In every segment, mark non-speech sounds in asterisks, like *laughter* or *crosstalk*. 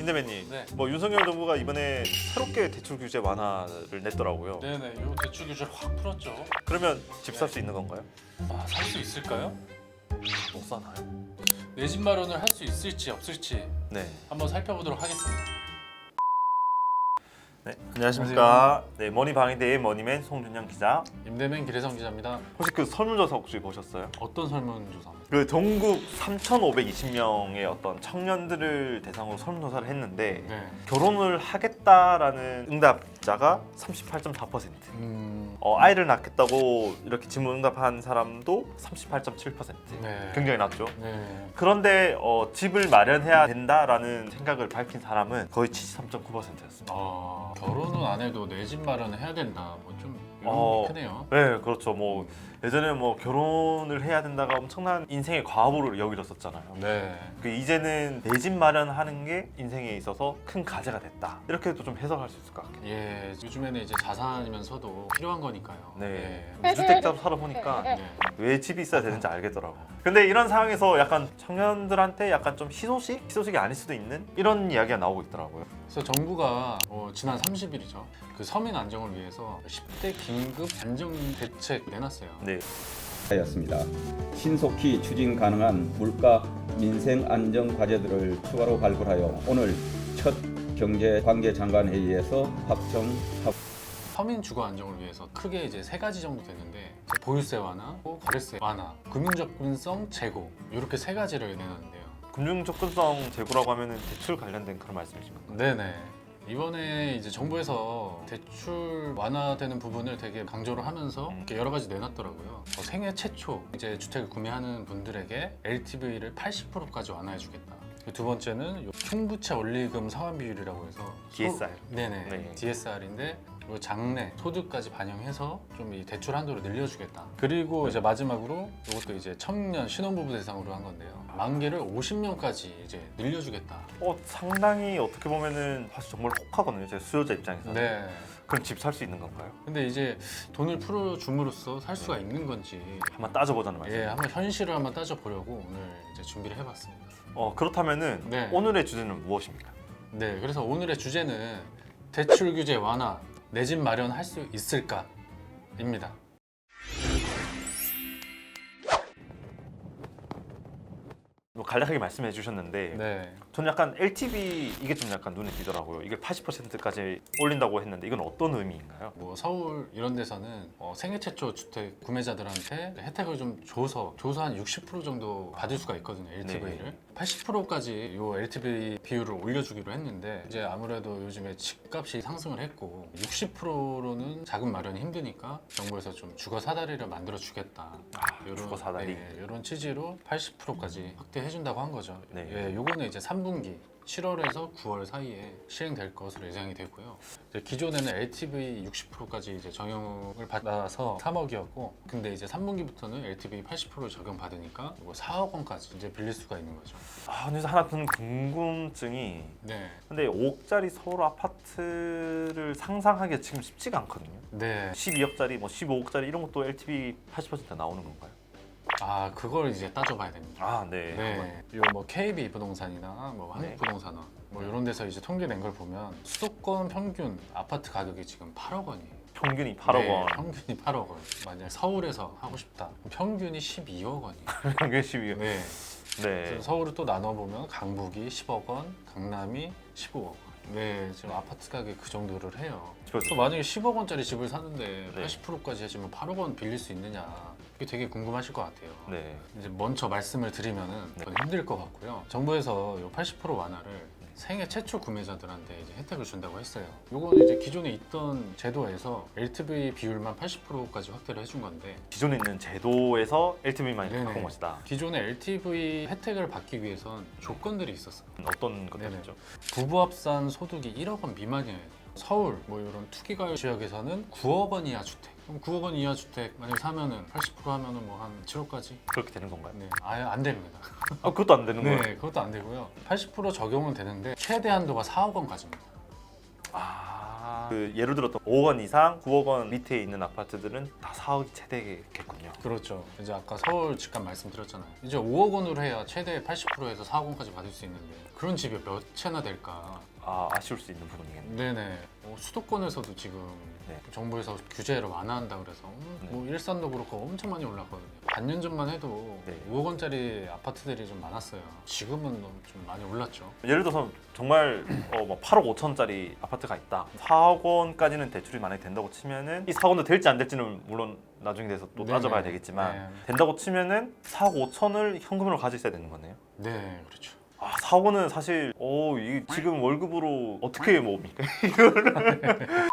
인대배님, 네. 뭐 윤석열 정부가 이번에 새롭게 대출 규제 완화를 냈더라고요. 네네, 요 대출 규제를 확 풀었죠. 그러면 집 살 수 있는 건가요? 아, 살 수 있을까요? 못 사나요? 내 집 마련을 할 수 있을지 없을지 네. 한번 살펴보도록 하겠습니다. 네. 안녕하십니까. 네, 머니방위대의 머니맨 송준영 기자. 임대맨 기래성 기자입니다. 혹시 그 설문조사 혹시 보셨어요? 어떤 설문조사입니까? 그 전국 3,520명의 어떤 청년들을 대상으로 설문조사를 했는데 네. 결혼을 하겠다라는 응답자가 38.4%. 음, 어, 아이를 낳겠다고 이렇게 질문 응답한 사람도 38.7%. 네. 굉장히 낮죠. 네. 그런데 어, 집을 마련해야 된다라는 생각을 밝힌 사람은 거의 73.9%였습니다. 아, 결혼은 안 해도 내 집 마련을 해야 된다. 뭐좀 이런 어. 게 크네요. 네, 그렇죠. 뭐 예전에 뭐 결혼을 해야 된다가 엄청난 인생의 과부를 여기졌었잖아요. 네. 그 이제는 내 집 마련하는 게 인생에 있어서 큰 과제가 됐다. 이렇게도 좀 해석할 수 있을 것 같아요. 예, 요즘에는 이제 자산이면서도 필요한 거니까요. 네. 네. 주택자로 살아보니까 네. 왜 집이 있어야 되는지 알겠더라고. 근데 이런 상황에서 약간 청년들한테 약간 좀 희소식? 희소식이 아닐 수도 있는 이런 이야기가 나오고 있더라고요. 그래서 정부가 어, 지난 30일이죠. 그 서민 안정을 위해서 10대 긴급 안정 대책 내놨어요. 네. 하였습니다. 신속히 추진 가능한 물가 민생 안정 과제들을 추가로 발굴하여 오늘 첫 경제 관계 장관 회의에서 확정하고 서민 주거 안정을 위해서 크게 이제 세 가지 정도 되는데 보유세 완화, 또 거래세 완화, 금융 접근성 제고 이렇게 세 가지를 내놨는데요. 금융 접근성 제고라고 하면은 대출 관련된 그런 말씀이신 가요? 네네. 이번에 이제 정부에서 대출 완화되는 부분을 되게 강조를 하면서 이렇게 여러 가지 내놨더라고요. 어, 생애 최초 이제 주택을 구매하는 분들에게 LTV를 80%까지 완화해주겠다. 그두 번째는 요 총부채 원리금 상환 비율이라고 해서 DSR. 소- 네네. 네. DSR인데 요 장래 소득까지 반영해서 좀 이 대출 한도를 늘려주겠다. 그리고 이제 마지막으로 이것도 이제 청년 신혼부부 대상으로 한 건데요. 만기를 50년까지 이제 늘려주겠다. 어, 상당히 어떻게 보면은 사실 정말 혹하거든요. 제 수요자 입장에서는. 네. 그럼 집 살 수 있는 건가요? 근데 이제 돈을 풀어줌으로써 살 수가 있는 건지 한번 따져보자는 말씀. 예 한번 현실을 한번 따져보려고 오늘 이제 준비를 해봤습니다. 어, 그렇다면은 네. 오늘의 주제는 무엇입니까? 네, 그래서 오늘의 주제는 대출 규제 완화, 내 집 마련할 수 있을까 입니다. 뭐 간략하게 말씀해 주셨는데 네, 저는 약간 LTV 이게 좀 약간 눈에 띄더라고요. 이게 80%까지 올린다고 했는데 이건 어떤 의미인가요? 뭐 서울 이런 데서는 어, 생애 최초 주택 구매자들한테 혜택을 좀 줘서 줘서 한 60% 정도 받을 수가 있거든요 LTV를 80%까지 요 LTV 비율을 올려주기로 했는데 이제 아무래도 요즘에 집값이 상승을 했고 60%로는 자금 마련이 힘드니까 정부에서 좀 주거 사다리를 만들어 주겠다 아, 주거 사다리. 이런 취지로 80%까지 확대해 준다고 한 거죠. 네. 예, 요거는 이제 3분기 7월에서 9월 사이에 시행될 것으로 예상이 되고요. 이제 기존에는 LTV 60%까지 이제 적용을 받아서 3억이었고, 근데 이제 3분기부터는 LTV 80% 적용받으니까 뭐 4억 원까지 이제 빌릴 수가 있는 거죠. 아, 근데 하나 드는 궁금증이 네, 근데 5억짜리 서울 아파트를 상상하기가 지금 쉽지가 않거든요. 네. 12억짜리, 뭐 15억짜리 이런 것도 LTV 80% 나오는 건가요? 아 그걸 이제 따져봐야 됩니다. 아, 네. 네, 요뭐 KB 부동산이나 뭐 네. 한국부동산원 뭐 이런 데서 이제 통계 낸 걸 보면 수도권 평균 아파트 가격이 지금 8억 원이에요. 평균이 8억 네, 원, 평균이 8억 원. 만약 서울에서 하고 싶다. 그럼 평균이 12억 원이에요. *laughs* 평균 12억. 네. 네. 그래서 서울을 또 나눠 보면 강북이 10억 원, 강남이 15억 원. 네, 지금 아파트 가격 그 정도를 해요. 집에서 또 만약에 10억 원짜리 집을 사는데 네. 80%까지 해주면 8억 원 빌릴 수 있느냐. 그게 되게 궁금하실 것 같아요. 네. 이제 먼저 말씀을 드리면은 좀 힘들 것 같고요. 정부에서 요80% 완화를 생애 최초 구매자들한테 이제 혜택을 준다고 했어요. 요거는 이제 기존에 있던 제도에서 LTV 비율만 80%까지 확대를 해준 건데 기존에 있는 제도에서 LTV만 네네. 바꾼 것이다. 기존의 LTV 혜택을 받기 위해선 조건들이 있었어요. 어떤 것들이죠? 부부 합산 소득이 1억 원 미만이어야 돼요. 서울 뭐 이런 투기가율 지역에서는 9억 원 이하 주택. 그럼 9억 원 이하 주택 만약 사면은 80% 하면은 뭐 한 7억까지? 그렇게 되는 건가요? 네, 아예 안 됩니다. 아, 그것도 안 되는 거예요? 네, 그것도 안 되고요. 80% 적용은 되는데 최대 한도가 4억 원까지입니다. 아. 그 예를 들었던 5억 원 이상, 9억 원 밑에 있는 아파트들은 다 4억이 최대겠군요. 그렇죠. 이제 아까 서울 집값 말씀드렸잖아요. 이제 5억 원으로 해야 최대 80%에서 4억 원까지 받을 수 있는데 그런 집이 몇 채나 될까? 아 아쉬울 수 있는 부분이겠네요. 네네. 어, 수도권에서도 지금 네. 정부에서 규제를 완화한다 그래서 음, 네. 뭐 일산도 그렇고 엄청 많이 올랐거든요. 반년 전만 해도 네. 5억 원짜리 아파트들이 좀 많았어요. 지금은 너무 좀 많이 올랐죠. 예를 들어서 정말 어, 뭐 8억 5천짜리 아파트가 있다. 4억 원까지는 대출이 만약에 된다고 치면은 이 4억 원도 될지 안 될지는 물론 나중에 돼서 또 네네. 따져봐야 되겠지만 네. 된다고 치면은 4억 5천을 현금으로 가지고 있어야 되는 거네요. 네, 그렇죠. 아 4억 원은 사실 어, 이 지금 월급으로 어떻게 모읍니까? *laughs*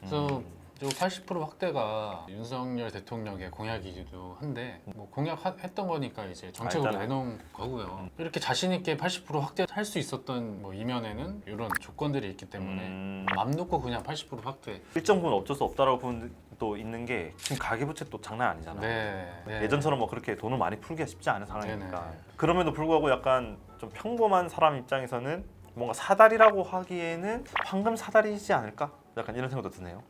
그래서 음. 저80% 확대가 윤석열 대통령의 공약이기도 한데 뭐 공약했던 거니까 이제 정책으로 알잖아요. 내놓은 거고요. 이렇게 자신 있게 80% 확대할 수 있었던 뭐 이면에는 이런 조건들이 있기 때문에 음, 맘 놓고 그냥 80% 확대. 일정 부분 어쩔 수 없다라고 보는 또 있는 게 지금 가계부채도 장난 아니잖아요. 네. 네. 예전처럼 뭐 그렇게 돈을 많이 풀기가 쉽지 않은 상황이니까 네네. 그럼에도 불구하고 약간 좀 평범한 사람 입장에서는 뭔가 사다리라고 하기에는 황금 사다리이지 않을까? 약간 이런 생각도 드네요.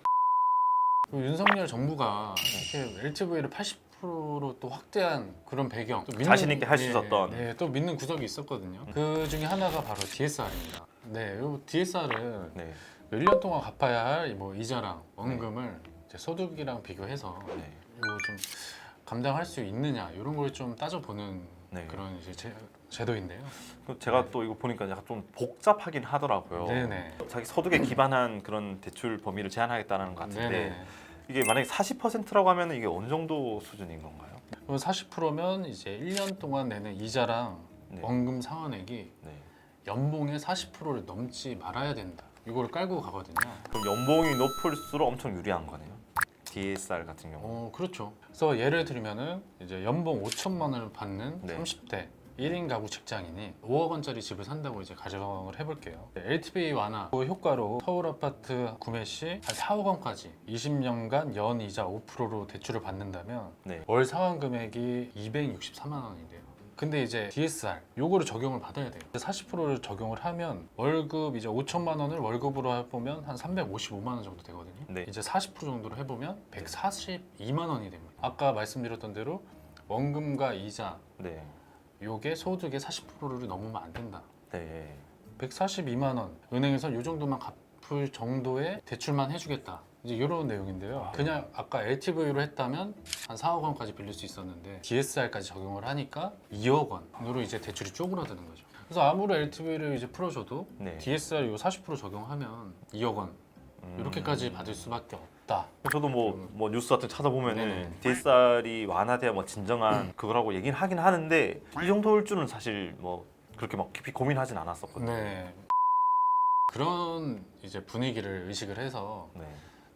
그 윤석열 정부가 이렇게 LTV를 80%로 또 확대한 그런 배경 또 믿는- 자신 있게 할수 있었던. 네, 또 믿는 구석이 있었거든요. 그 중에 하나가 바로 DSR입니다. 네, 이 DSR은 네. 몇년 동안 갚아야 할 뭐 이자랑 원금을 이제 소득이랑 비교해서 네. 이거 좀 감당할 수 있느냐 이런 걸 좀 따져보는 네. 그런 이제 제, 제도인데요. 그 제가 또 이거 보니까 약간 좀 복잡하긴 하더라고요. 네네. 자기 소득에 기반한 그런 대출 범위를 제한하겠다는 것 같은데 네네. 이게 만약에 40%라고 하면 이게 어느 정도 수준인 건가요? 그럼 40%면 이제 1년 동안 내는 이자랑 네. 원금 상환액이 네. 연봉의 40%를 넘지 말아야 된다. 이걸 깔고 가거든요. 그럼 연봉이 높을수록 엄청 유리한 거네요. DSR 같은 경우. 어, 그렇죠. 그래서 예를 들면은 이제 연봉 5천만 원을 받는 네. 30대 1인 가구 직장인이 5억 원짜리 집을 산다고 이제 가정을 해볼게요. LTV 완화 그 효과로 서울 아파트 구매 시 한 4억 원까지 20년간 연 이자 5%로 대출을 받는다면 네. 월 상환 금액이 264만 원이 돼요. 근데 이제 DSR 요거를 적용을 받아야 돼요. 40%를 적용을 하면 월급 이제 5천만 원을 월급으로 해보면 한 355만 원 정도 되거든요. 네. 이제 40% 정도로 해보면 142만 원이 됩니다. 아까 말씀드렸던 대로 원금과 이자 네. 요게 소득의 40%를 넘으면 안 된다. 네. 142만 원 은행에서 요 정도만 갚을 정도의 대출만 해주겠다. 이제 이런 내용인데요. 아. 그냥 아까 LTV로 했다면 한 4억 원까지 빌릴 수 있었는데 DSR까지 적용을 하니까 2억 원으로 이제 대출이 쪼그라드는 거죠. 그래서 아무리 LTV를 이제 풀어줘도 네. DSR 요 40% 적용하면 2억 원 음. 이렇게까지 받을 수밖에 없다. 저도 뭐, 뭐 뉴스 같은 거 찾아보면은 네네. DSR이 완화돼야 뭐 진정한 그거라고 얘기는 하긴 하는데 이 정도일 줄은 사실 뭐 그렇게 막 깊이 고민하진 않았었거든요. 네. 그런 이제 분위기를 의식을 해서 네.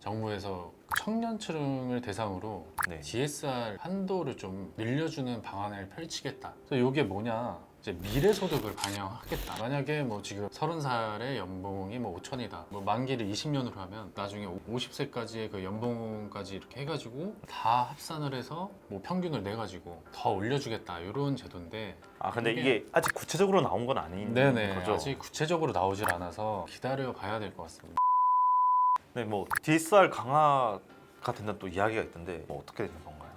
정부에서 청년층을 대상으로 네. DSR 한도를 좀 늘려주는 방안을 펼치겠다. 그래서 이게 뭐냐? 이제 미래 소득을 반영하겠다. 만약에 뭐 지금 30살의 연봉이 뭐 5천이다. 뭐 만기를 20년으로 하면 나중에 50세까지의 그 연봉까지 이렇게 해가지고 다 합산을 해서 뭐 평균을 내 가지고 더 올려주겠다. 이런 제도인데 아 근데 이게- 이게 아직 구체적으로 나온 건 아닌 네네 거죠. 아직 구체적으로 나오질 않아서 기다려 봐야 될 것 같습니다. 네, 뭐 DSR 강화가 된다는 또 이야기가 있던데 뭐 어떻게 되는 건가요?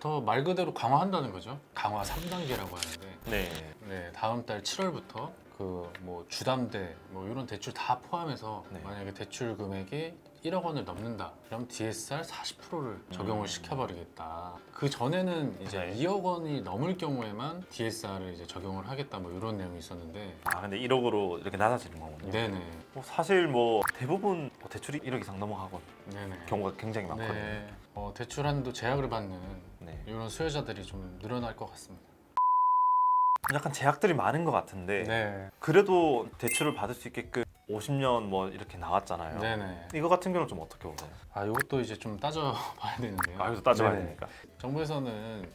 더 말 그대로 강화한다는 거죠. 강화 3단계라고 하는데 네. 네, 다음 달 7월부터 그 뭐 주담대 뭐 이런 대출 다 포함해서 네. 만약에 대출 금액이 1억 원을 넘는다. 그럼 DSR 40%를 적용을 음. 시켜버리겠다. 그 전에는 이제 네. 2억 원이 넘을 경우에만 DSR을 이제 적용을 하겠다. 뭐 이런 내용이 있었는데. 아 근데 1억으로 이렇게 낮아지는 거군요. 네네. 뭐 사실 뭐 대부분 뭐 대출이 1억 이상 넘어가고 네네. 경우가 굉장히 많거든요. 네. 어, 대출 한도 제약을 받는 네. 이런 수요자들이 좀 늘어날 것 같습니다. 약간 제약들이 많은 것 같은데 네. 그래도 대출을 받을 수 있게끔 50년 뭐 이렇게 나왔잖아요. 네네. 이거 같은 경우는 좀 어떻게 보세요? 아, 이것도 이제 좀 따져봐야 되는데요. 아, 여기서 따져봐야 네. 되니까. 정부에서는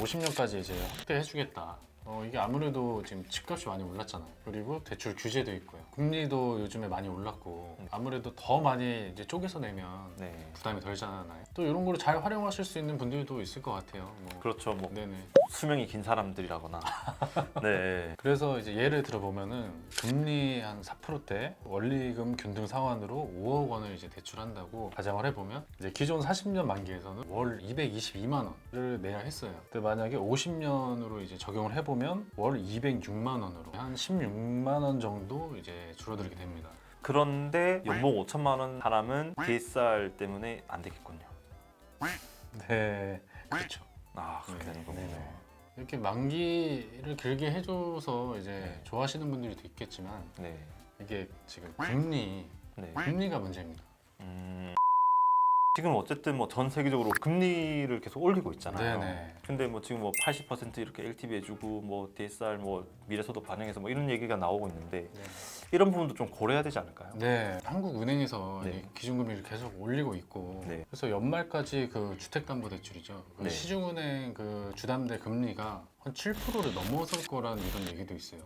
50년까지 이제 확대해주겠다. 어, 이게 아무래도 지금 집값이 많이 올랐잖아요. 그리고 대출 규제도 있고요. 금리도 요즘에 많이 올랐고 아무래도 더 많이 이제 쪼개서 내면 네. 부담이 덜잖아요. 또 이런 거를 잘 활용하실 수 있는 분들도 있을 것 같아요. 뭐. 그렇죠. 뭐 네네. 수명이 긴 사람들이라거나. *laughs* 네. 그래서 이제 예를 들어보면은 금리 한 4%대 원리금 균등 상환으로 5억 원을 이제 대출한다고 가정을 해보면 이제 기존 40년 만기에서는 월 222만 원을 내야 했어요. 근데 만약에 50년으로 이제 적용을 해보면 월 206만 원으로 한 16만 원 정도 이제 줄어들게 됩니다. 그런데 연봉 5천만 원 사람은 DSR 때문에 안 되겠군요. 네, 그렇죠. 아 그렇게 되는 거군요. 네네. 이렇게 만기를 길게 해줘서 이제 네. 좋아하시는 분들도 있겠지만 네. 이게 지금 금리 네. 금리가 문제입니다. 음, 지금 어쨌든 뭐 전 세계적으로 금리를 계속 올리고 있잖아요. 네네. 근데 뭐 지금 뭐 80% 이렇게 LTV 해주고 뭐 DSR 뭐 미래소득 반영해서 뭐 이런 얘기가 나오고 있는데 네. 이런 부분도 좀 고려해야 되지 않을까요? 네, 한국 은행에서 네. 이 기준금리를 계속 올리고 있고 네. 그래서 연말까지 그 주택담보대출이죠. 그 네. 시중은행 그 주담대 금리가 한 7%를 넘어설 거라는 이런 얘기도 있어요.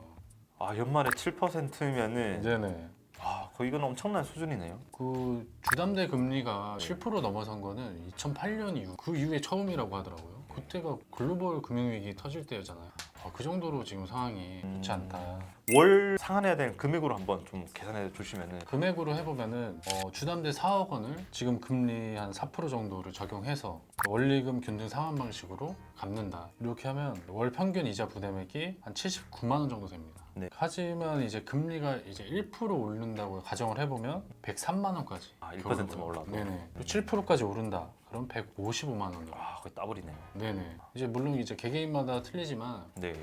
아 연말에 7%면은 네네. 아 거의 이건 엄청난 수준이네요. 그 주담대 금리가 네. 7% 넘어선 거는 2008년 이후 그 이후에 처음이라고 하더라고요. 그때가 글로벌 금융위기 터질 때였잖아요. 아, 그 정도로 지금 상황이 좋지 음. 않다. 월 상환해야 되는 금액으로 한번 좀 계산해 주시면은 금액으로 해보면은 어, 주담대 4억 원을 지금 금리 한 4% 정도를 적용해서 원리금 균등 상환 방식으로 갚는다. 이렇게 하면 월 평균 이자 부담액이 한 79만 원 정도 됩니다. 네. 하지만 이제 금리가 이제 1% 오른다고 가정을 해보면 103만 원까지. 아, 1%만 올라도? 네네. 7%까지 오른다. 그럼 155만 원으로. 아 거의 따블이네요. 네네. 이제 물론 이제 개개인마다 틀리지만 네.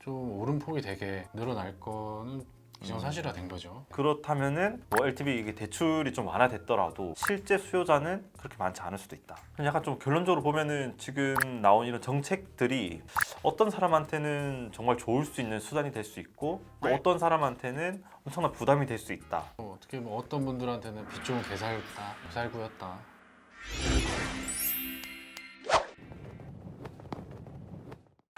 좀 오름폭이 되게 늘어날 거는 기정사실화된 거죠. 그렇다면은 뭐 LTV 이게 대출이 좀 완화됐더라도 실제 수요자는 그렇게 많지 않을 수도 있다. 그럼 약간 좀 결론적으로 보면은 지금 나온 이런 정책들이 어떤 사람한테는 정말 좋을 수 있는 수단이 될 수 있고 또 어떤 사람한테는 엄청난 부담이 될 수 있다. 뭐 어떻게 뭐 어떤 분들한테는 빚 좋은 개살다, 개살구였다.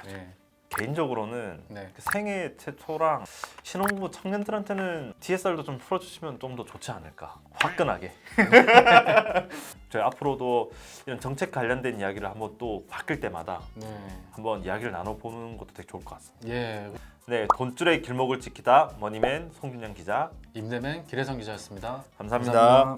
네, 개인적으로는 네. 그 생애 최초랑 신혼부부 청년들한테는 DSR도 좀 풀어주시면 좀 더 좋지 않을까. 화끈하게. *laughs* 저희 앞으로도 이런 정책 관련된 이야기를 한번 또 바뀔 때마다 네, 한번 이야기를 나눠보는 것도 되게 좋을 것 같습니다. 예, 네 돈줄의 길목을 지키다. 머니맨 송준영 기자. 임대맨 기래성 기자였습니다. 감사합니다.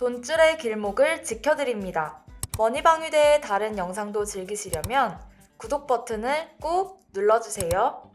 돈줄의 길목을 지켜드립니다. 머니방위대의 다른 영상도 즐기시려면 구독 버튼을 꾹 눌러주세요.